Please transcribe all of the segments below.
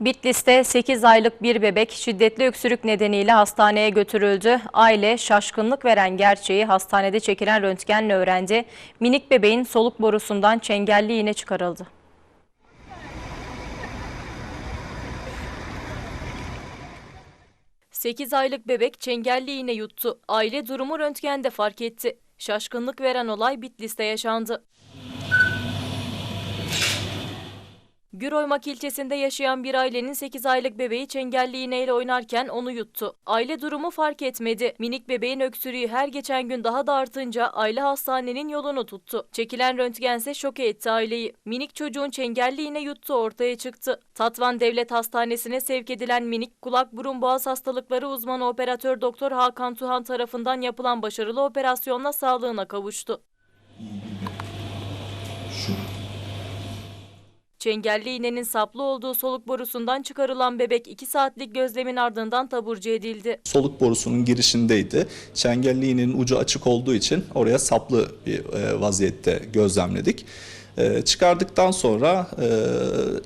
Bitlis'te 8 aylık bir bebek şiddetli öksürük nedeniyle hastaneye götürüldü. Aile şaşkınlık veren gerçeği hastanede çekilen röntgenle öğrendi. Minik bebeğin soluk borusundan çengelli iğne çıkarıldı. Sekiz aylık bebek çengelli iğne yuttu. Aile durumu röntgende fark etti. Şaşkınlık veren olay Bitlis'te yaşandı. Güroymak ilçesinde yaşayan bir ailenin 8 aylık bebeği çengelli iğneyle oynarken onu yuttu. Aile durumu fark etmedi. Minik bebeğin öksürüğü her geçen gün daha da artınca aile hastanenin yolunu tuttu. Çekilen röntgense şoke etti aileyi. Minik çocuğun çengelli iğne yuttu ortaya çıktı. Tatvan Devlet Hastanesi'ne sevk edilen minik kulak burun boğaz hastalıkları uzmanı operatör doktor Hakan Tuhan tarafından yapılan başarılı operasyonla sağlığına kavuştu. Çengelli iğnenin saplı olduğu soluk borusundan çıkarılan bebek 2 saatlik gözlemin ardından taburcu edildi. soluk borusunun girişindeydi. Çengelli iğnenin ucu açık olduğu için oraya saplı bir e, vaziyette gözlemledik. E, Çıkardıktan sonra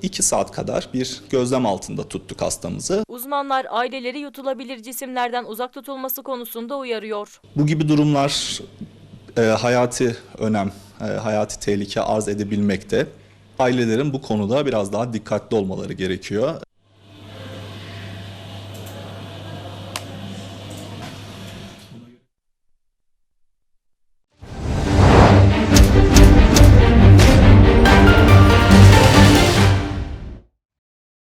2 saat kadar bir gözlem altında tuttuk hastamızı. Uzmanlar aileleri yutulabilir cisimlerden uzak tutulması konusunda uyarıyor. Bu gibi durumlar e, hayati önem, e, hayati tehlike arz edebilmekte. Ailelerin bu konuda biraz daha dikkatli olmaları gerekiyor.